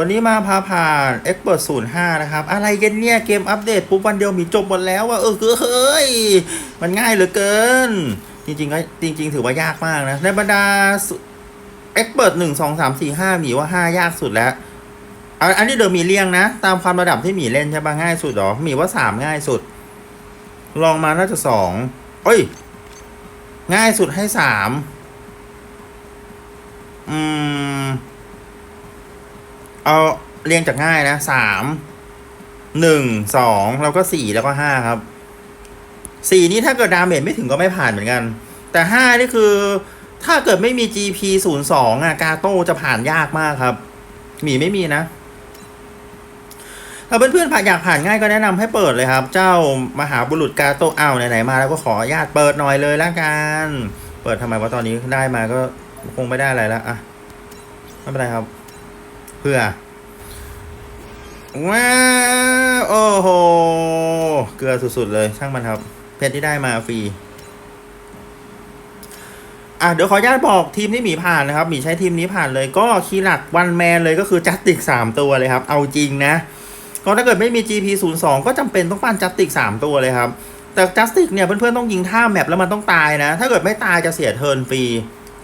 วันนี้มาพาผ่าน Expert 05 นะครับ อะไรกันเนี่ย เกมอัปเดตปุ๊บวันเดียวมีจบหมดแล้วอะเออเฮ้ย มันง่ายเหลือเกิน จริงๆก็จริง ๆ ถือว่ายากมากนะ ในบรรดา Expert 1 2 3 4 5หมีว่า 5 ยากสุดแล้วอันนี้เดิมมีเรียงนะ ตามความระดับที่หมีเล่นใช่ปะง่ายสุดหรอหมีว่า 3 ง่ายสุด ลองมาน่าจะ2เอ้ย ง่ายสุดให้สามอืม เอาเรียงจากง่ายนะสามหนึ่งสองแล้วก็สี่แล้วก็ห้าครับสี่นี่ถ้าเกิดดาเมจไม่ถึงก็ไม่ผ่านเหมือนกัน แต่ห้านี่คือ ถ้าเกิดไม่มี GP ศูนย์สองอะกาโต้จะผ่านยากมากครับ หมีไม่มีนะ ถ้าเพื่อนๆผ่านอยากผ่านง่ายก็แนะนำให้เปิดเลยครับ เจ้ามหาบุรุษกาโต้อ้าวไหนๆมาแล้วก็ขออนุญาตเปิดหน่อยเลยละกัน เปิดทำไมว่าตอนนี้ได้มาก็คงไม่ได้อะไรแล้วอะไม่เป็นไรครับ เพื่อว้าโอ้โห เกลือสุดๆเลยช่างมันครับ เพชรที่ได้มาฟรี อะเดี๋ยวขออนุญาตบอกทีมที่หมีผ่านนะครับ หมีใช้ทีมนี้ผ่านเลย ก็คีย์หลักวันแมนเลยก็คือจัสติกสามตัวเลยครับ เอาจริงนะ ก็ถ้าเกิดไม่มี GP 0 2ก็จำเป็นต้องปั้นจัสติก3ตัวเลยครับ แต่จัสติกเนี่ยเพื่อนๆต้องยิงท่าแมปแล้วมันต้องตายนะ ถ้าเกิดไม่ตายจะเสียเทิร์นฟรี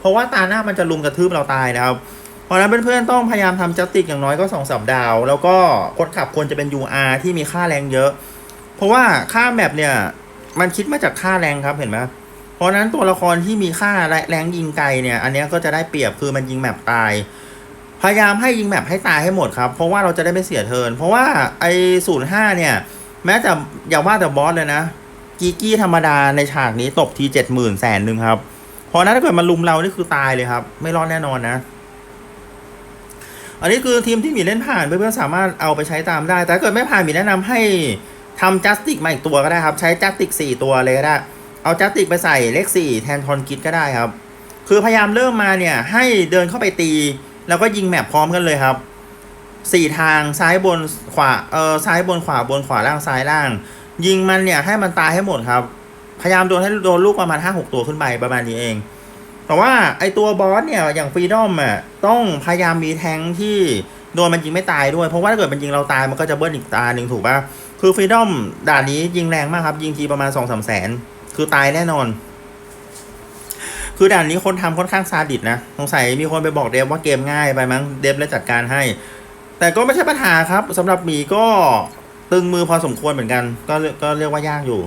เพราะว่าตาหน้ามันจะลุมกระทืบเราตายนะครับ เพราะนั้นเพื่อนๆต้องพยายามทำจัสติกอย่างน้อยก็2สัปดาว แล้วก็คนขับควรจะเป็น UR ที่มีค่าแรงเยอะ เพราะว่าค่าแมปเนี่ย มันคิดมาจากค่าแรงครับเห็นไหมเพราะนั้นตัวละครที่มีค่าแรงยิงไกลเนี่ย อันนี้ก็จะได้เปรียบคือมันยิงแมปตาย พยายามให้ยิงแมปให้ตายให้หมดครับ เพราะว่าเราจะได้ไม่เสียเทิน เพราะว่าไอ้ศูนย์ห้าเนี่ย แม้แต่อย่าว่าแต่บอสเลยนะกีกี้ธรรมดาในฉากนี้ตบทีเจ็ดหมื่นแสนหนึ่งครับเพราะนั้นถ้าเกิดมันลุมเรานี่คือตายเลยครับ ไม่รอดแน่นอนนะ อันนี้คือทีมที่มีเล่นผ่านเพื่อนๆสามารถเอาไปใช้ตามได้ แต่ถ้าเกิดไม่ผ่านมีแนะนำให้ทำจัสติกมาอีกตัวก็ได้ครับ ใช้จัสติกสี่ตัวเลยก็ได้ เอาจัสติกไปใส่เลขสี่แทนทอนกิดก็ได้ครับ คือพยายามเริ่มมาเนี่ยให้เดินเข้าไปตี แล้วก็ยิงแมปพร้อมกันเลยครับสี่ทางซ้ายบนขวาเออซ้ายบนขวาบนขวาล่างซ้ายล่าง ยิงมันเนี่ยให้มันตายให้หมดครับ พยายามโดนให้โดนลูกประมาณห้าหกตัวขึ้นไปประมาณนี้เอง แต่ว่าไอตัวบอสเนี่ยอย่างฟรีดอมอะต้องพยายามมีแทงที่โดนมันยิงไม่ตายด้วย เพราะว่าถ้าเกิดมันยิงเราตายมันก็จะเบิ้ลอีกตาหนึ่งถูกปะคือฟรีดอมด่านนี้ยิงแรงมากครับ ยิงทีประมาณสองสามแสน คือตายแน่นอน คือด่านนี้คนทำค่อนข้างซาดิสนะสงสัยมีคนไปบอกเดฟว่าเกมง่ายไปมั้งเดฟเลยจัดการให้ แต่ก็ไม่ใช่ปัญหาครับสำหรับหมีก็ตึงมือพอสมควรเหมือนกัน ก็ก็เรียกว่ายากอยู่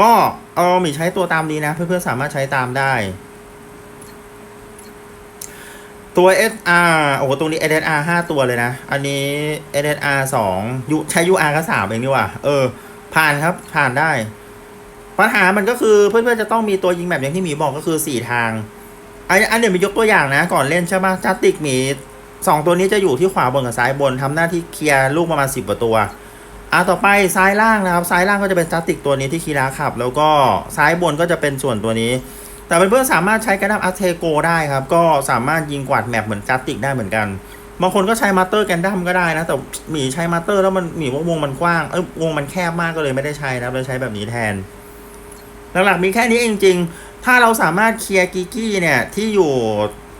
ก็เอาหมีใช้ตัวตามดีนะ เพื่อนๆสามารถใช้ตามได้ ตัว SR โอ้โหตรงนี้ SR 5ตัวเลยนะ อันนี้ SR 2ยูใช้ UR ก็3เองดีกว่า เออ ผ่านครับผ่านได้ ปัญหามันก็คือเพื่อนๆจะต้องมีตัวยิงแบบอย่างที่หมีบอกก็คือ4ทาง อันอันเดี๋ยวมียกตัวอย่างนะ ก่อนเล่นใช่ปะจัสติกหมีสองตัวนี้จะอยู่ที่ขวาบนกับซ้ายบนทำหน้าที่เคลียร์ลูกประมาณ10กว่าตัวอะต่อไปซ้ายล่างนะครับ ซ้ายล่างก็จะเป็นจัสติกตัวนี้ที่คีราขับ แล้วก็ซ้ายบนก็จะเป็นส่วนตัวนี้ แต่เพื่อนๆสามารถใช้กระดับอัตเทโกได้ครับ ก็สามารถยิงกวาดแมปเหมือนจัสติกได้เหมือนกัน บางคนก็ใช้มาสเตอร์แกนดัมก็ได้นะ แต่หมีใช้มาสเตอร์แล้วมันหมีว่าวงมันกว้างเอ้ยวงมันแคบมากก็เลยไม่ได้ใช้นะเลยใช้แบบนี้แทน หลักๆมีแค่นี้เองจริงๆถ้าเราสามารถเคลียร์กิกกี้เนี่ยที่อยู่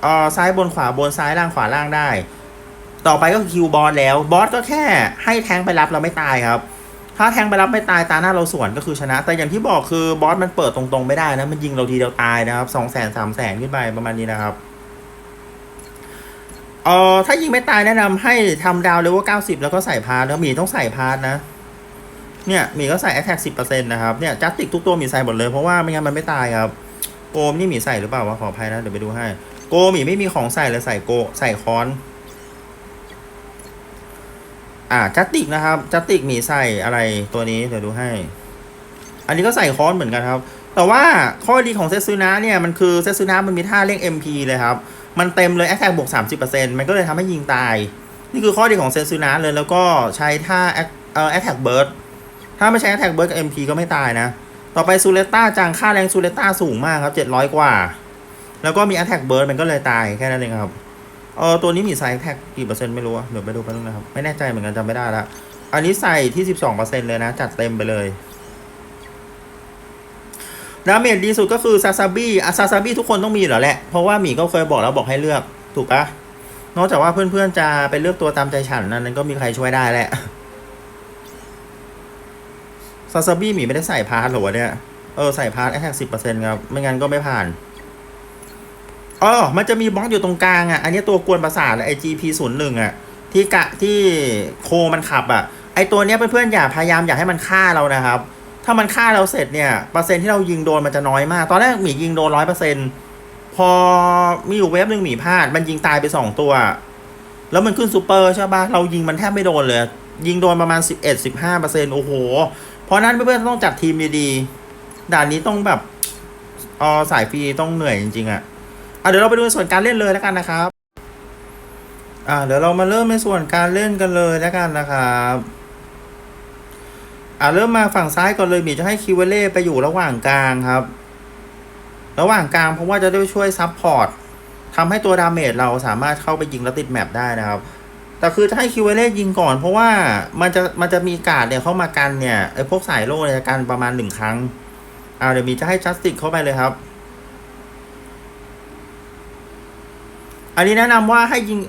เอ่อซ้ายบนขวาบนซ้ายล่างขวาล่างได้ ต่อไปก็คือคิวบอสแล้วบอสก็แค่ให้แทงไปรับเราไม่ตายครับ ถ้าแทงไปรับไม่ตายตาหน้าเราสวนก็คือชนะ แต่อย่างที่บอกคือบอสมันเปิดตรงๆไม่ได้นะ มันยิงเราทีเดียวตายนะครับสองแสนสามแสนขึ้นไปประมาณนี้นะครับเอ่อถ้ายิงไม่ตายแนะนำให้ทำดาวเลเวลเก้าสิบแล้วก็ใส่พาร์ทแล้วหมีต้องใส่พาร์ทนะ เนี่ยหมีก็ใส่ attack สิบเปอร์เซ็นต์นะครับเนี่ยจัสติกทุกตัวหมีใส่หมดเลยเพราะว่าไม่งั้นมันไม่ตายครับ โกมนี่หมีใส่หรือเปล่าวะขออภัยนะเดี๋ยวไปดูให้ โกหมีไม่มีของใส่เลยใส่โกใส่คอน อ่าจัตติกนะครับจัตติกมีใส่อะไรตัวนี้เดี๋ยวดูให้ อันนี้ก็ใส่คอนเหมือนกันครับ แต่ว่าข้อดีของเซซูนะเนี่ยมันคือเซซูนะมันมีท่าเร่ง MP เลยครับ มันเต็มเลยแอ t แทกบวก 30%มันก็เลยทำให้ยิงตาย นี่คือข้อดีของเซซูนะเลยแล้วก็ใช้ท่า Act- เอ่อ attack burst ถ้าไม่ใช้ attack burst กับ MP ก็ไม่ตายนะ ต่อไปซูเลต้าจังค่าแรงซูเลต้าสูงมากครับ700 กว่า แล้วก็มี attack burst มันก็เลยตายแค่นั้นเองครับ เออตัวนี้มีไซส์แท็กกี่เปอร์เซ็นต์ไม่รู้อะเดี๋ยวไปดูกันงนะครับ ไม่แน่ใจเหมือนกันจำไม่ได้ละ อันนี้ใส่ที่12%เปอร์เซ็นต์เลยนะ จัดเต็มไปเลยดาเมจดีสุดก็คือซาซาบิอะซาซาบิทุกคนต้องมีอยู่แหละ เพราะว่าหมีก็เคยบอกแล้วบอกให้เลือก ถูกปะนอกจากว่าเพื่อนๆจะไปเลือกตัวตามใจฉันนั้นนั้นก็มีใครช่วยได้แหละซาซาบิหมีไม่ได้ใส่พาร์ทหรอวะเนี่ย เออ ใส่พาร์ทแอทแทกสิบเปอร์เซ็นต์ครับ ไม่งั้นก็ไม่ผ่าน อ๋อมันจะมีบล็อกอยู่ตรงกลางอะ อันนี้ตัวกวนประสาทไอ GP ศูนย์หนึ่งอะ ที่กะที่โคมันขับอะ ไอตัวเนี้ยเพื่อนๆอย่าพยายามอย่าให้มันฆ่าเรานะครับ ถ้ามันฆ่าเราเสร็จเนี่ยเปอร์เซ็นต์ที่เรายิงโดนมันจะน้อยมาก ตอนแรกหมียิงโดนร้อยเปอร์เซ็นพอมีอยู่เวฟหนึ่งหมีพลาด มันยิงตายไปสองตัว แล้วมันขึ้นซูเปอร์ใช่ปะเรายิงมันแทบไม่โดนเลย ยิงโดนประมาณสิบเอ็ดสิบห้าเปอร์เซ็นโอ้โห เพราะนั้นเพื่อนๆต้องจัดทีมดีๆด่านนี้ต้องแบบออสายฟรีต้องเหนื่อยจริงๆอะ อะเดี๋ยวเราไปดูในส่วนการเล่นเลยแล้วกันนะครับอ่าเดี๋ยวเรามาเริ่มในส่วนการเล่นกันเลยแล้วกันนะครับอ่าเริ่มมาฝั่งซ้ายก่อนเลยมีจะให้คิวเวเล่ไปอยู่ระหว่างกลางครับ ระหว่างกลางเพราะว่าจะได้ช่วยซับพอร์ตทำให้ตัวดาเมจเราสามารถเข้าไปยิงแล้วติดแมปได้นะครับแต่คือจะให้คิวเวเล่ยิงก่อนเพราะว่ามันจะมันจะมีการ์ดเนี่ยเข้ามากันเนี่ยไอ้พวกสายโล่เนี่ยกันประมาณหนึ่งครั้งอ่าเดี๋ยวมีจะให้จัสติกเข้าไปเลยครับ อันนี้แนะนำว่าให้ยิง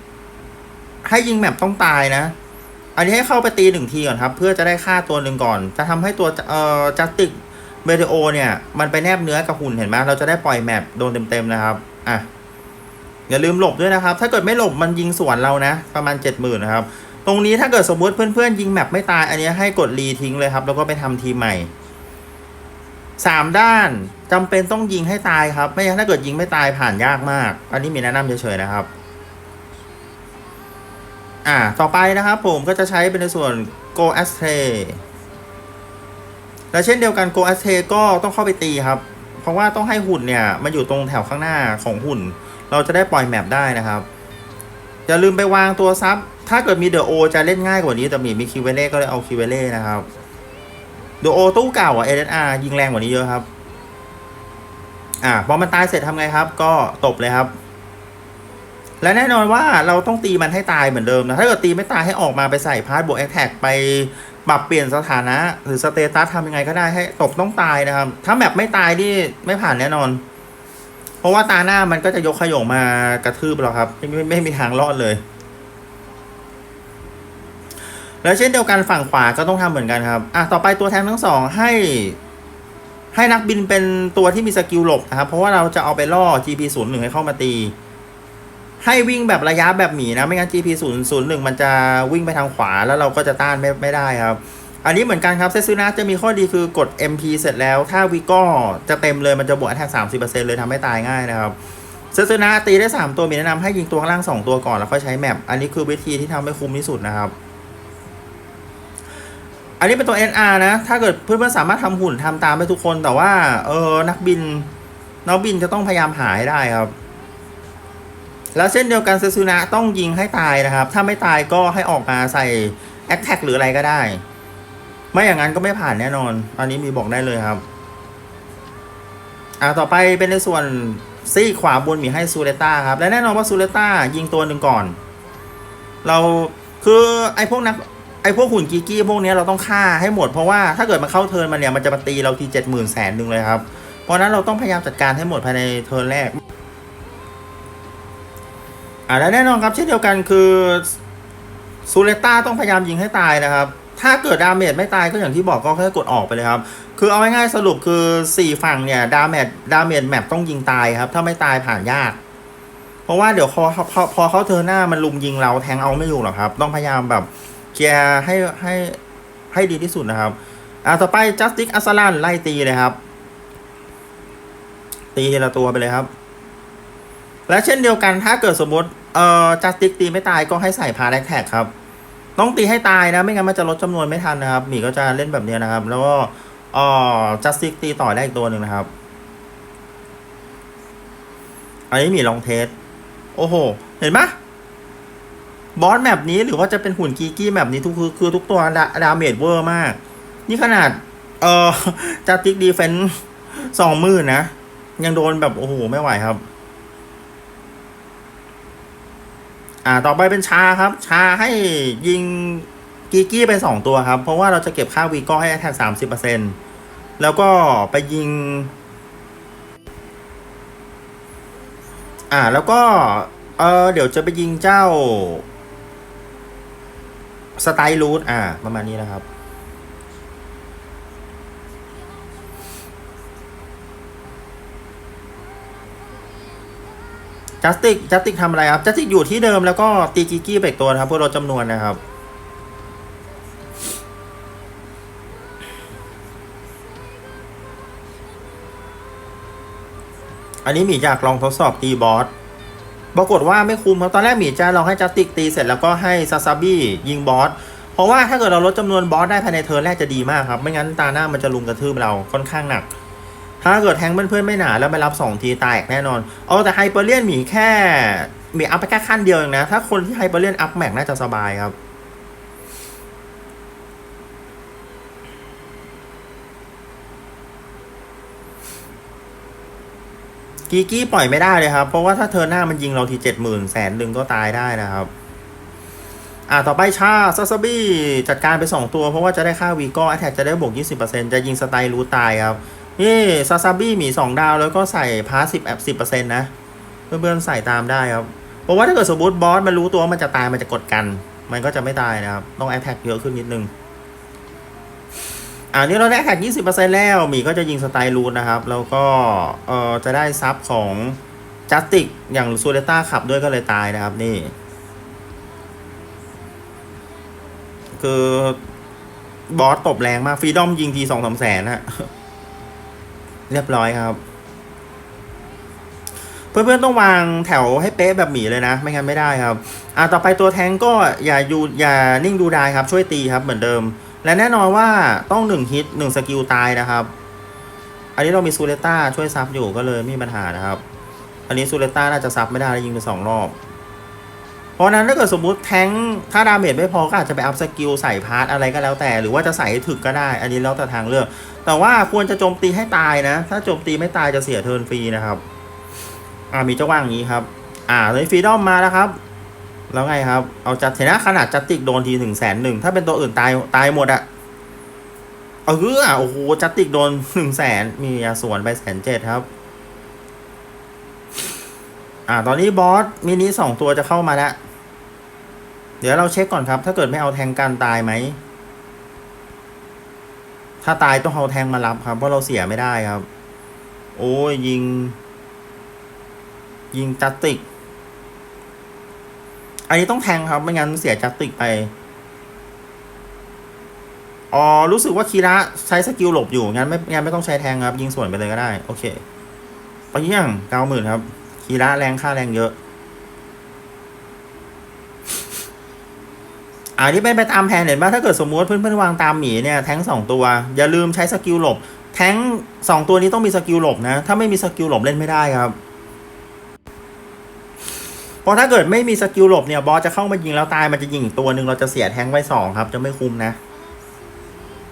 ให้ยิงแมปต้องตายนะ อันนี้ให้เข้าไปตีหนึ่งทีก่อนครับ เพื่อจะได้ฆ่าตัวหนึ่งก่อน จะทำให้ตัวเอ่อจัสติกเบเดโอเนี่ย มันไปแนบเนื้อกับหุ่นเห็นไหมเราจะได้ปล่อยแมปโดนเต็มๆนะครับอะอย่าลืมหลบด้วยนะครับ ถ้าเกิดไม่หลบมันยิงสวนเรานะ ประมาณเจ็ดหมื่นนะครับ ตรงนี้ถ้าเกิดสมมติเพื่อนๆยิงแมปไม่ตาย อันนี้ให้กดรีทิ้งเลยครับ แล้วก็ไปทำทีใหม่ สามด้านจำเป็นต้องยิงให้ตายครับ ไม่งั้นถ้าเกิดยิงไม่ตายผ่านยากมาก อันนี้มีแนะนำเฉยๆนะครับ อ่า ต่อไปนะครับผมก็จะใช้เป็นในส่วน Go a s t r a y และเช่นเดียวกัน Go a s t r a y ก็ต้องเข้าไปตีครับ เพราะว่าต้องให้หุ่นเนี่ยมาอยู่ตรงแถวข้างหน้าของหุ่น เราจะได้ปล่อยแมปได้นะครับ อย่าลืมไปวางตัวซับ ถ้าเกิดมีเดอะโอจะเล่นง่ายกว่านี้แต่มีมีคิวเวเล่ก็เลยเอาคิวเวเล่นะครับ ดอะโอตู้เก่าอะ SSR ยิงแรงกว่านี้เยอะครับ อ่าพอมันตายเสร็จทำไงครับ ก็ตบเลยครับ และแน่นอนว่าเราต้องตีมันให้ตายเหมือนเดิมนะ ถ้าเกิดตีไม่ตายให้ออกมาไปใส่พาร์ทบวกแอคแท็กไปปรับเปลี่ยนสถานะ หรือสเตตัสทำยังไงก็ได้ให้ตบต้องตายนะครับ ถ้าแมปไม่ตายนี่ไม่ผ่านแน่นอน เพราะว่าตาหน้ามันก็จะยกขยงมากระทืบเราครับ ไม่ไม่ไม่มีทางรอดเลย แล้วเช่นเดียวกันฝั่งขวาก็ต้องทำเหมือนกันครับอะต่อไปตัวแทนทั้งสองให้ ให้นักบินเป็นตัวที่มีสกิลหลบนะครับ เพราะว่าเราจะเอาไปล่อ GP 0 1ให้เข้ามาตี ให้วิ่งแบบระยะแบบหมีนะ ไม่งั้น GP 0 0 1มันจะวิ่งไปทางขวาแล้วเราก็จะต้านไม่ไม่ได้ครับ อันนี้เหมือนกันครับเซซูนะจะมีข้อดีคือกด MP เสร็จแล้ว ถ้าวิก็จะเต็มเลยมันจะบวกแท็ก30%เปอร์เซ็นต์เลยทำให้ตายง่ายนะครับเซซูนะตีได้3ตัวมีแนะนำให้ยิงตัวข้างล่าง2ตัวก่อนแล้วค่อยใช้แมปอันนี้คือวิธีที่ทำให้คุ้มที่สุดนะครับ นนี้เป็นตัว NR นะ ถ้าเกิดเพื่อนๆสามารถทำหุ่นทำตามไปทุกคน แต่ว่า เออ นักบิน นักบินจะต้องพยายามหาให้ได้ครับ แล้วเช่นเดียวกันเซซูนะต้องยิงให้ตายนะครับ ถ้าไม่ตายก็ให้ออกมาใส่แอคแท็กหรืออะไรก็ได้ ไม่อย่างนั้นก็ไม่ผ่านแน่นอนอันนี้มีบอกได้เลยครับ อ่าต่อไปเป็นในส่วนซีขวาบนมีให้ซูเลต้าครับ และแน่นอนว่าซูเลต้ายิงตัวหนึ่งก่อน เราคือไอ้พวกนัก ไอ้พวกหุ่นกีกี้พวกนี้เราต้องฆ่าให้หมดเพราะว่าถ้าเกิดมันเข้าเทิร์นมันเนี่ยมันจะมาตีเราทีเจ็ดหมื่นแสนหนึ่งเลยครับ เพราะฉะนั้นเราต้องพยายามจัดการให้หมดภายในเทิร์นแรกอ่าและแน่นอนครับเช่นเดียวกันคือซูเลต้าต้องพยายามยิงให้ตายนะครับ ถ้าเกิดดาเมจไม่ตายก็อย่างที่บอกก็แค่กดออกไปเลยครับ คือเอาง่ายๆสรุปคือ 4 ฝั่งเนี่ยดาเมจดาเมจแมปต้องยิงตายครับ ถ้าไม่ตายผ่านยาก เพราะว่าเดี๋ยวพอพอพอเขาเธอหน้ามันลุมยิงเราแทงเอาไม่อยู่หรอกครับ ต้องพยายามแบบ เคลียร์ให้ให้ให้ดีที่สุดนะครับ อ่าต่อไปจัสติกอัสลันไล่ตีเลยครับ ตีทีละตัวไปเลยครับ และเช่นเดียวกันถ้าเกิดสมมติเอ่อจัสติกตีไม่ตายก็ให้ใส่พาแรกแท็กครับต้องตีให้ตายนะ ไม่งั้นมันจะลดจำนวนไม่ทันนะครับหมีก็จะเล่นแบบนี้นะครับ แล้วก็เอ่อจัสติกตีต่อได้อีกตัวหนึ่งนะครับ อันนี้หมีลองเทส โอ้โห เห็นไหม บอสแมปนี้หรือว่าจะเป็นหุ่นกีกี้แมปนี้ทุกคือคือทุกตัวดาดาเมจเวอร์มาก นี่ขนาด เอ่อจัสติกดีเฟนสองมื่นนะ ยังโดนแบบ โอ้โห ไม่ไหวครับ อ่าต่อไปเป็นชาครับ ชาให้ยิงกีกี้ไปสองตัวครับ เพราะว่าเราจะเก็บค่าวีก็ให้แท็กสามสิบเปอร์เซ็นแล้วก็ไปยิง อ่าแล้วก็ เออเดี๋ยวจะไปยิงเจ้า สไตล์รูทอ่า ประมาณนี้นะครับ จัสติก จัสติกทำอะไรครับ จัสติกอยู่ที่เดิมแล้วก็ตีกิกกี้ไปอีกตัวนะครับ เพื่อลดจำนวนนะครับอันนี้มีอยากลองทดสอบตีบอส ปรากฏว่าไม่คุ้มครับตอนแรกหมีจะลองให้จัสติกตีเสร็จแล้วก็ให้ซาซาบี้ยิงบอสเพราะว่าถ้าเกิดเราลดจำนวนบอสได้ภายในเทิร์นแรกจะดีมากครับ ไม่งั้นตาหน้ามันจะลุมกระทืบเราค่อนข้างหนัก ถ้าเกิดแทงเพื่อนๆไม่หนาแล้วไปรับสองทีตายแน่นอนเอาแต่ไฮเปอร์เลียนหมีแค่หมีอัพไปแค่ขั้นเดียวเองนะถ้าคนที่ไฮเปอร์เลียนอัพแม็กน่าจะสบายครับ กีกี้ปล่อยไม่ได้เลยครับ เพราะว่าถ้าเธอหน้ามันยิงเราทีเจ็ดหมื่นแสนหนึ่งก็ตายได้นะครับ อ่าต่อไปชาซาซาบี้จัดการไปสองตัว เพราะว่าจะได้ค่าวีก็แอทแทกจะได้บวกยี่สิบเปอร์เซ็นต์จะยิงสไตล์รู้ตายครับนี่ซาซาบี้มีสองดาวแล้วก็ใส่พาสิบแอบสิบเปอร์เซ็นต์นะ เพื่อนๆใส่ตามได้ครับเพราะว่าถ้าเกิดสมมติบอสมันรู้ตัวว่ามันจะตายมันจะกดกัน มันก็จะไม่ตายนะครับ ต้องแอทแทกเยอะขึ้นนิดนึง อ่านี่เราได้แท็ก20%แล้วหมีก็จะยิงสไตล์รูนนะครับ แล้วก็เอ่อจะได้ซับของจัสติกอย่างซูเดต้าขับด้วยก็เลยตายนะครับนี่ คือบอสตบแรงมากฟรีดอมยิงทีสองสามแสนฮะเรียบร้อยครับ เพื่อนๆต้องวางแถวให้เป๊ะแบบหมีเลยนะ ไม่งั้นไม่ได้ครับ อ่าต่อไปตัวแทงก็อย่าอยู่อย่านิ่งดูดายครับ ช่วยตีครับเหมือนเดิม และแน่นอนว่าต้องหนึ่งฮิตหนึ่งสกิลตายนะครับ อันนี้เรามีซูเลต้าช่วยซับอยู่ก็เลยไม่มีปัญหานะครับ อันนี้ซูเลต้าน่าจะซับไม่ได้แล้วยิงไปสองรอบ เพราะนั้นถ้าเกิดสมมุติแทงถ้าดาเมจไม่พอก็อาจจะไปอัพสกิลใส่พาร์ทอะไรก็แล้วแต่ หรือว่าจะใส่ถึกก็ได้ อันนี้แล้วแต่ทางเลือก แต่ว่าควรจะโจมตีให้ตายนะ ถ้าโจมตีไม่ตายจะเสียเทิร์นฟรีนะครับ อ่ามีเจ้าว่างอย่างนี้ครับ อ่าเลยฟรีดอมมาแล้วครับ แล้วไงครับ เอาจัดเห็นนะขนาดจัดติกโดนทีถึงแสนหนึ่งถ้าเป็นตัวอื่นตายตายหมดอะเออโอ้โหจัดติกโดนหนึ่งแสนมียาสวนไปแสนเจ็ดครับ อ่า ตอนนี้บอสมินิสองตัวจะเข้ามาแล้ว เดี๋ยวเราเช็คก่อนครับ ถ้าเกิดไม่เอาแทงกันตายไหม ถ้าตายต้องเอาแทงมารับครับเพราะเราเสียไม่ได้ครับ โอ้ยยิง ยิงจัตติก อันนี้ต้องแทงครับ ไม่งั้นเสียจัตติกไป อ๋อ รู้สึกว่าคีระใช้สกิลหลบอยู่ งั้นไม่งั้นไม่ต้องใช้แทงครับ ยิงส่วนไปเลยก็ได้ โอเคไปยังเก้าหมื่นครับ คีระแรงค่าแรงเยอะ อันนี้เป็นไปตามแผนเห็นป่ะถ้าเกิดสมมติเพื่อนๆวางตามหมีเนี่ยแทงสองตัว อย่าลืมใช้สกิลหลบ แทงสองตัวนี้ต้องมีสกิลหลบนะ ถ้าไม่มีสกิลหลบเล่นไม่ได้ครับ เพราะถ้าเกิดไม่มีสกิลหลบเนี่ยบอสจะเข้ามายิงแล้วตายมันจะยิงอีกตัวหนึ่งเราจะเสียแทงไว้สองครับ จะไม่คุ้มนะ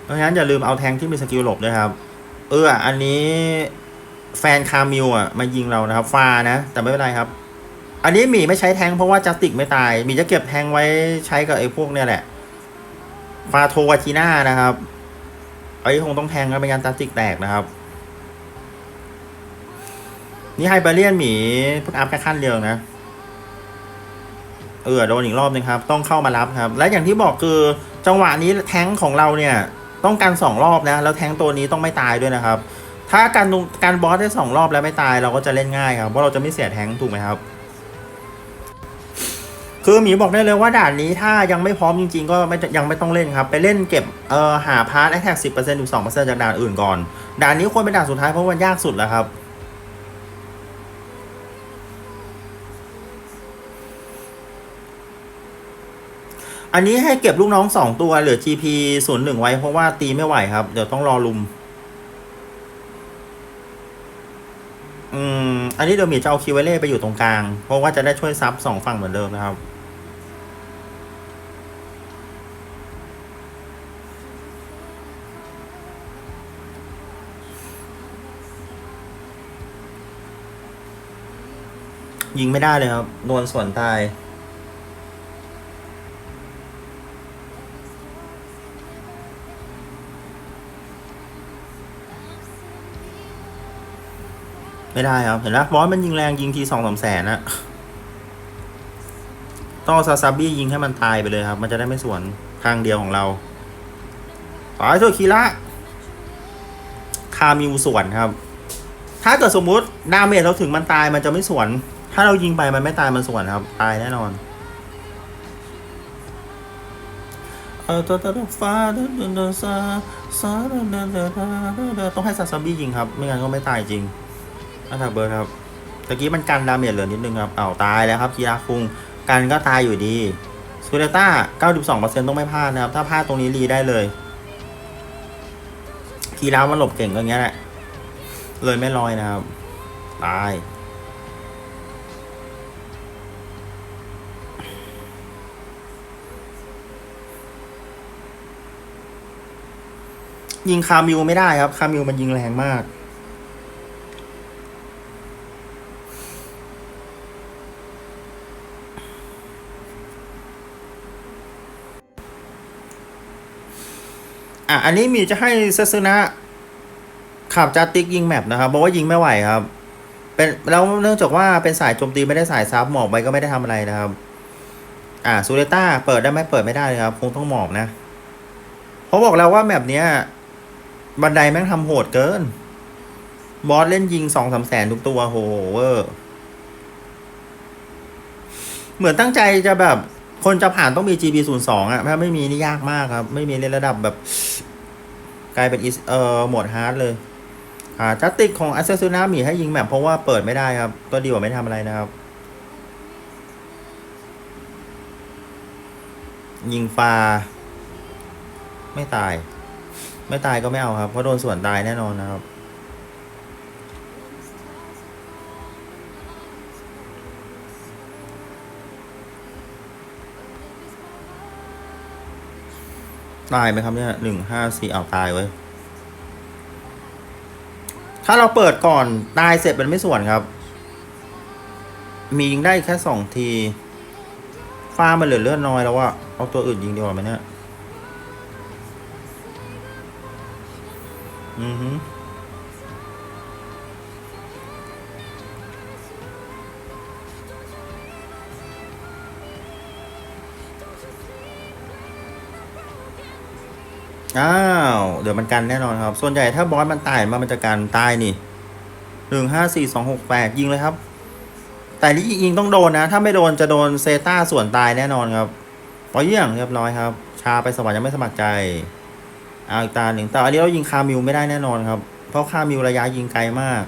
เพราะฉะนั้นอย่าลืมเอาแทงที่มีสกิลหลบด้วยครับ เอออันนี้แฟนคามิวอะมายิงเรานะครับฟานะ แต่ไม่เป็นไรครับ อันนี้หมีไม่ใช้แทงเพราะว่าจัสติกไม่ตายหมีจะเก็บแทงไว้ใช้กับไอ้พวกเนี่ยแหละฟาโทวาทีน่านะครับไอ้คงต้องแทงกันเป็นการจัสติกแตกนะครับนี่ไฮเปอร์เลียนหมีเพิ่งอัพแค่ขั้นเดียวนะ เออโดนอีกรอบนึงครับ ต้องเข้ามารับครับ และอย่างที่บอกคือจังหวะนี้แท้งของเราเนี่ยต้องการสองรอบนะแล้วแท้งตัวนี้ต้องไม่ตายด้วยนะครับ ถ้าการการบอสได้สองรอบแล้วไม่ตายเราก็จะเล่นง่ายครับเพราะเราจะไม่เสียแท้งถูกไหมครับ คือหมีบอกได้เลยว่าด่านนี้ถ้ายังไม่พร้อมจริงๆ ก็ไม่ยังไม่ต้องเล่นครับ ไปเล่นเก็บเอ่อหาพาร์ทแอทแทกสิบเปอร์เซ็นต์ถึงสองเปอร์เซ็นต์จากด่านอื่นก่อน ด่านนี้ควรเป็นด่านสุดท้ายเพราะมันยากสุดแล้วครับ อันนี้ให้เก็บลูกน้องสองตัวเหลือ GP ศูนย์หนึ่งไว้เพราะว่าตีไม่ไหวครับ เดี๋ยวต้องรอลุม อืม อันนี้เดี๋ยวมีจะเอาคิวเวเล่ไปอยู่ตรงกลาง เพราะว่าจะได้ช่วยซับสองฝั่งเหมือนเดิมนะครับยิงไม่ได้เลยครับ โดนสวนตาย ไม่ได้ครับ เห็นแล้วบอสมันยิงแรงยิงทีสองสามแสนอะต้องซาซาบี้ยิงให้มันตายไปเลยครับ มันจะได้ไม่สวนทางเดียวของเราต่อไปตัวคีระคามิวสวนครับ ถ้าเกิดสมมุติดาเมจเราถึงมันตายมันจะไม่สวน ถ้าเรายิงไปมันไม่ตายมันสวนครับ ตายแน่นอนเออตัวตัวฟ้าเดินเดินเดินซาซาเดินเดินเดินเดินต้องให้ซาซาบี้ยิงครับ ไม่งั้นก็ไม่ตายจริง อันถักเบอร์ครับตะกี้มันกันดาเมจเหลือนิดนึงครับเอาตายแล้วครับกีราคุงกันก็ตายอยู่ดีซูเดต้า92%ต้องไม่พลาดนะครับ ถ้าพลาดตรงนี้รีได้เลยกีรามันหลบเก่งก็อย่างเงี้ยแหละเลยไม่ลอยนะครับตายยิงคามิวไม่ได้ครับ คามิวมันยิงแรงมาก อะอันนี้มีจะให้เซซึนะขับจาติกยิงแมปนะครับบอกว่ายิงไม่ไหวครับ เป็นแล้วเนื่องจากว่าเป็นสายโจมตีไม่ได้สายซับหมอบไปก็ไม่ได้ทำอะไรนะครับ อ่าซูเรต้าเปิดได้ไหมเปิดไม่ได้เลยครับ คงต้องหมอบนะเพราะบอกแล้วว่าแมปเนี้ยบันไดแม่งทำโหดเกิน บอสเล่นยิงสองสามแสนทุกตัวโหเวอร์เหมือนตั้งใจจะแบบ คนจะผ่านต้องมี GB 0 2อะ ถ้าไม่มีนี่ยากมากครับ ไม่มีเล่นระดับแบบ กลายเป็นอิสเอ่อโหมดฮาร์ดเลย อ่าจัตติกของอั s เซซูนามีให้ยิงแบบเพราะว่าเปิดไม่ได้ครับ ก็ดีกว่าไม่ทำอะไรนะครับ ยิงฟ้าไม่ตาย ไม่ตายก็ไม่เอาครับ เพราะโดนส่วนตายแน่นอนนะครับ ตายไหมครับเนี่ยหนึ่งห้าสี่เอาตายไว้ยถ้าเราเปิดก่อนตายเสร็จมันไม่ส่วนครับ มียิงได้แค่สองทีฟ้ามันเหลือเลือดน้อยแล้วว่าเอาตัวอื่นยิงดีกว่าไหมเนี่ย อือหือ อ้าวเดี๋ยวมันกันแน่นอนครับ ส่วนใหญ่ถ้าบอสมันตายมามันจะกันตายนี่หนึ่งห้าสี่สองหกแปดยิงเลยครับ แต่นี่ยิงต้องโดนนะ ถ้าไม่โดนจะโดนเซต้าส่วนตายแน่นอนครับปอยเยี่ยงเรียบร้อยครับ ชาไปสวรรค์ยังไม่สมัครใจเอาอีกตาหนึ่งแต่อันนี้เรายิงคามิวไม่ได้แน่นอนครับ เพราะคามิวระยะยิงไกลมาก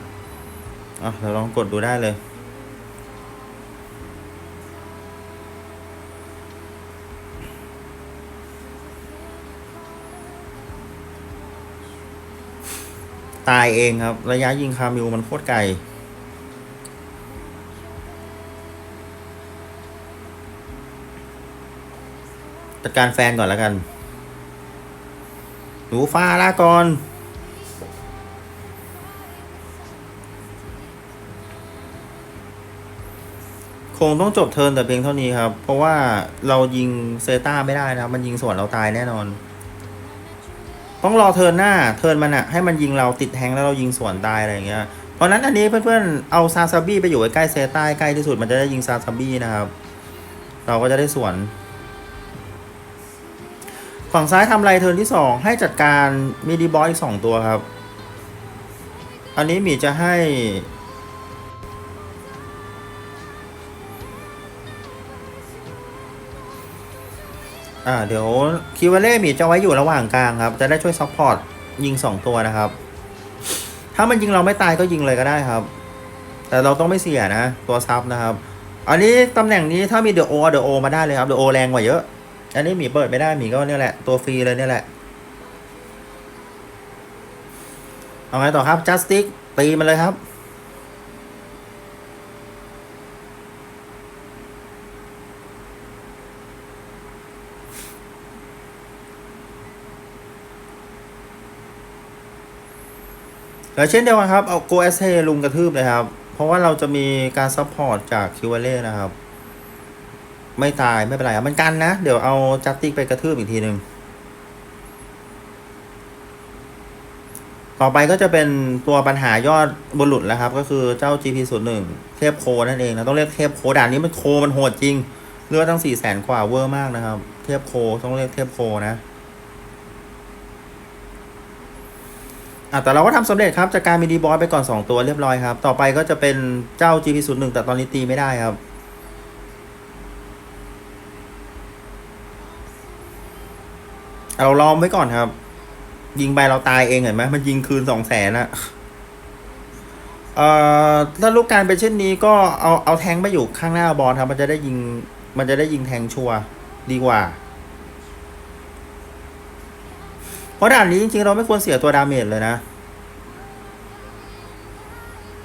อะเราลองกดดูได้เลย ตายเองครับ ระยะยิงคามิวมันโคตรไกล จัดการแฟนก่อนแล้วกัน หนูฟ้าลาก่อนคงต้องจบเทิร์นแต่เพียงเท่านี้ครับ เพราะว่าเรายิงเซต้าไม่ได้นะ มันยิงสวนเราตายแน่นอน ต้องรอเทิร์นหน้า เทิร์นมันอะให้มันยิงเราติดแทงแล้วเรายิงสวนตายอะไรอย่างเงี้ยเพราะนั้นอันนี้เพื่อนๆเอาซาซาบี้ไปอยู่ใกล้เซต้าใกล้ที่สุดมันจะได้ยิงซาซาบี้นะครับ เราก็จะได้สวน ฝั่งซ้ายทำไรเทิร์นที่สองให้จัดการมีดีบอสอีกสองตัวครับ อันนี้มีจะให้ อ่าเดี๋ยวคิวเวเล่หมีจะไว้อยู่ระหว่างกลางครับ จะได้ช่วยซัพพอร์ตยิงสองตัวนะครับ ถ้ามันยิงเราไม่ตายก็ยิงเลยก็ได้ครับ แต่เราต้องไม่เสียนะ ตัวซับนะครับ อันนี้ตำแหน่งนี้ถ้ามีเดอะโอเดอะโอมาได้เลยครับเดอะโอแรงกว่าเยอะ อันนี้หมีเปิดไม่ได้หมีก็เนี่ยแหละตัวฟรีเลยเนี่ยแหละ เอาไงต่อครับจัสติกตีมันเลยครับ แล้วเช่นเดียวกันครับ เอาโกเอสเลุมกระทืบเลยครับ เพราะว่าเราจะมีการซัพพอร์ตจากคิวเล่นะครับ ไม่ตายไม่เป็นไรครับมันกันนะ เดี๋ยวเอาจัสติกไปกระทืบอีกทีหนึ่งต่อไปก็จะเป็นตัวปัญหายอดบุรุษแล้วครับ ก็คือเจ้า GP 0 1 เทพโคนั่นเองนะต้องเรียกเทพโคด่านนี้มันโคมันโหดจริงเลือดตั้งสี่แสนกว่าเวอร์มากนะครับ เทพโคต้องเรียกเทพโคนะ อะแต่เราก็ทำสำเร็จครับจากการมีดีบอสไปก่อน 2 ตัวเรียบร้อยครับ ต่อไปก็จะเป็นเจ้า GP 0 1 แต่ตอนนี้ตีไม่ได้ครับเราล้อมไว้ก่อนครับ ยิงไปเราตายเองเห็นไหมมันยิงคืนสองแสนอะเอ่อถ้าลูกการเป็นเช่นนี้ก็เอาเอาแทงไปอยู่ข้างหน้าบอลครับ มันจะได้ยิง มันจะได้ยิงแทงชัวดีกว่า เพราะด่านนี้จริงๆเราไม่ควรเสียตัวดาเมจเลยนะ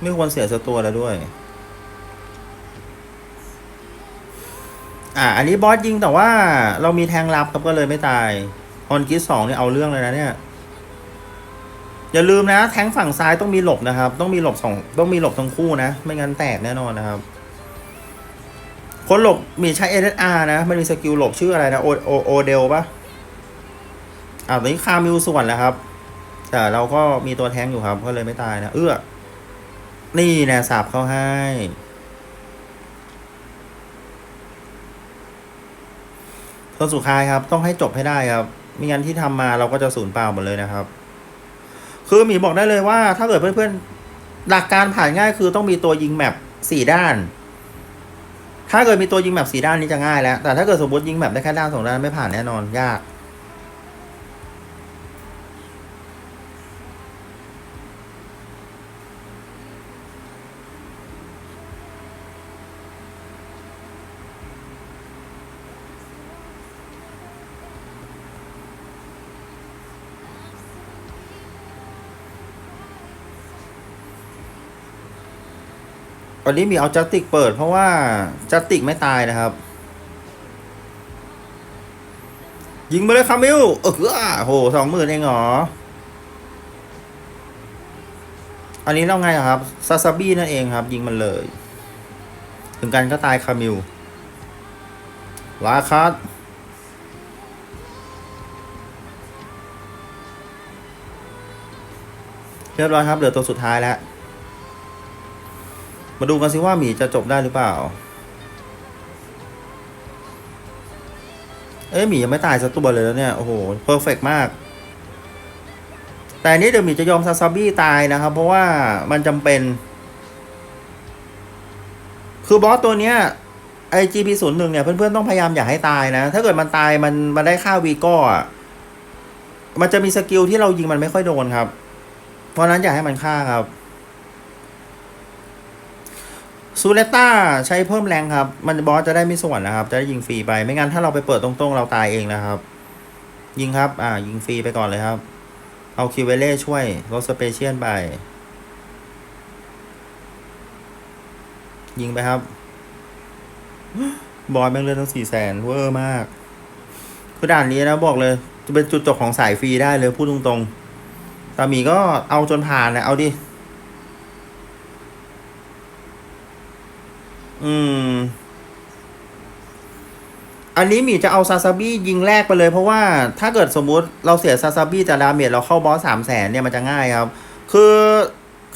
ไม่ควรเสียสตัวแล้วด้วย อะอันนี้บอสยิงแต่ว่าเรามีแทงรับครับก็เลยไม่ตายฮอนกิสสองเนี่ยเอาเรื่องเลยนะเนี่ย อย่าลืมนะ แทงฝั่งซ้ายต้องมีหลบนะครับ ต้องมีหลบสองต้องมีหลบทั้งคู่นะ ไม่งั้นแตกแน่นอนนะครับคนหลบมีใช้เอเอาร์นะ มันมีสกิลหลบชื่ออะไรนะโอโอโอเดลปะ อ่าตอนนี้คามิวส่วนแล้วครับ แต่เราก็มีตัวแทงอยู่ครับ ก็เลยไม่ตายนะ เอื้อ นี่นะสับเขาให้คนสุดท้ายครับ ต้องให้จบให้ได้ครับไม่งั้นที่ทำมาเราก็จะสูญเปล่าหมดเลยนะครับ คือหมีบอกได้เลยว่า ถ้าเกิดเพื่อนๆ หลักการผ่านง่ายคือต้องมีตัวยิงแมปสี่ด้าน ถ้าเกิดมีตัวยิงแมปสี่ด้านนี้จะง่ายแล้ว แต่ถ้าเกิดสมมติยิงแมปได้แค่ด้านสองด้านไม่ผ่านแน่นอนยาก วันนี้มีเอาจัสติกเปิดเพราะว่าจัสติกไม่ตายนะครับ ยิงไปเลยคามิลเออโหสองหมื่นเองเหรอ อันนี้เราไงครับซาซาบี้นั่นเองครับ ยิงมันเลย ถึงกันก็ตายคามิลลาคัสเรียบร้อยครับเหลือตัวสุดท้ายแล้ว มาดูกันสิว่าหมีจะจบได้หรือเปล่า เอ้ยหมียังไม่ตายสักตัวเลยแล้วเนี่ย โอ้โห เพอร์เฟกมาก แต่นี้เดี๋ยวหมีจะยอมซาซาบี้ตายนะครับ เพราะว่ามันจำเป็น คือบอสตัวเนี้ยไอ GP 0 1เนี่ย เพื่อนๆ ต้องพยายามอย่าให้ตายนะ ถ้าเกิดมันตายมันมันได้ค่าวีก็มันจะมีสกิลที่เรายิงมันไม่ค่อยโดนครับ เพราะนั้นอย่าให้มันฆ่าครับ ซูเลต้าใช้เพิ่มแรงครับ มันบอสจะได้ไม่ส่วนนะครับ จะได้ยิงฟรีไป ไม่งั้นถ้าเราไปเปิดตรงๆ เราตายเองนะครับ ยิงครับ อ่า ยิงฟรีไปก่อนเลยครับ เอาคิวเวเล่ช่วยลดสเปเชียลไป ยิงไปครับ บอสแม่งเลือดตั้งสี่แสนเวอร์มากคือด่านนี้นะบอกเลย จะเป็นจุดจบของสายฟรีได้เลยพูดตรงๆตามีก็เอาจนผ่านนะเอาดิ อืม อันนี้หมีจะเอาซาซาบี้ยิงแรกไปเลย เพราะว่าถ้าเกิดสมมุติเราเสียซาซาบี้จากดาเมจเราเข้าบอสสามแสนเนี่ยมันจะง่ายครับ คือ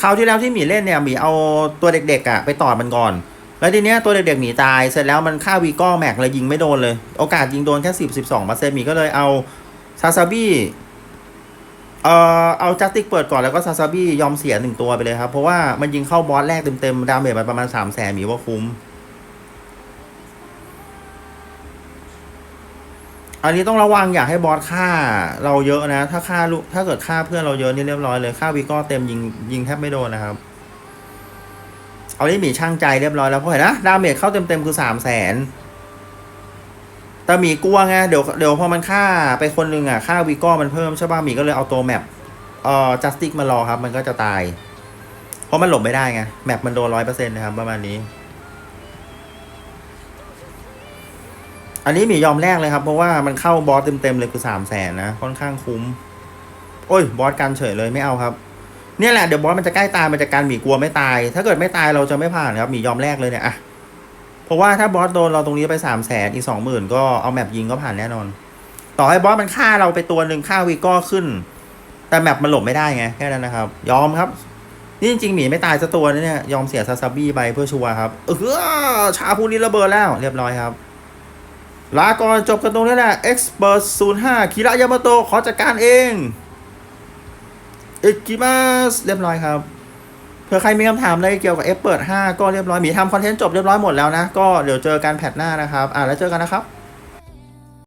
คราวที่แล้วที่หมีเล่นเนี่ยหมีเอาตัวเด็กๆอะ่ะไปต่อมันก่อน แล้วทีเนี้ยตัวเด็กๆหมีตาย เสร็จแล้วมันฆ่าวีก้อแม็กเลยยิงไม่โดนเลย โอกาสยิงโดนแค่สิบสิบสองเปอร์เซ็นต์หมีก็เลยเอาซาซาบี้ เอ่อเอาจัสติกเปิดก่อนแล้วก็ซาซาบี้ยอมเสียหนึ่งตัวไปเลยครับ เพราะว่ามันยิงเข้าบอสแรกเต็มๆดาเมจมันประมาณสามแสนมีว่าคุ้ม อันนี้ต้องระวังอย่าให้บอสฆ่าเราเยอะนะ ถ้าฆ่าลูกถ้าเกิดฆ่าเพื่อนเราเยอะนี่เรียบร้อยเลยฆ่าวีก้อเต็มยิงยิงแทบไม่โดนนะครับ เอาที่หมีช่างใจเรียบร้อยแล้วเพราะเห็นนะดาเมจเข้าเต็มๆคือสามแสน แต่หมีกลัวไงเดี๋ยวเดี๋ยวพอมันฆ่าไปคนหนึ่งอะค่าวีก้อมันเพิ่มใช่ป่ะหมีก็เลยเอาตัวแมปเอ่อจัสติกมารอครับ มันก็จะตาย เพราะมันหลบไม่ได้ไงแมปมันโดนร้อยเปอร์เซ็นต์นะครับประมาณนี้ อันนี้หมียอมแลกเลยครับ เพราะว่ามันเข้าบอสเต็มๆเลยคือสามแสนนะค่อนข้างคุ้ม โอ้ย บอสกันเฉยเลยไม่เอาครับเนี่ยแหละเดี๋ยวบอสมันจะใกล้ตายมันจะการหมีกลัวไม่ตาย ถ้าเกิดไม่ตายเราจะไม่ผ่านครับหมียอมแลกเลยเนี่ยอะ เพราะว่าถ้าบอสโดนเราตรงนี้ไปสามแสนอีกสองหมื่นก็เอาแมปยิงก็ผ่านแน่นอน ต่อให้บอสมันฆ่าเราไปตัวหนึ่งฆ่าวีก็ขึ้น แต่แมปมันหลบไม่ได้ไงแค่นั้นนะครับ ยอมครับ นี่จริงๆหมีไม่ตายสักตัวนะเนี่ยยอมเสียซาซาบี้ไปเพื่อชัวร์ครับ เออชาพูนี้ระเบิดแล้วเรียบร้อยครับลาก่อนจบกันตรงนี้แหละ Expert 05คิระยามาโตขอจัดการเองเอกิมาสเรียบร้อยครับ เผื่อใครมีคำถามอะไรเกี่ยวกับเอฟเปิด5ก็เรียบร้อยมีทำคอนเทนต์จบเรียบร้อยหมดแล้วนะ ก็เดี๋ยวเจอกันแพทหน้านะครับ อ่าแล้วเจอกันนะครับ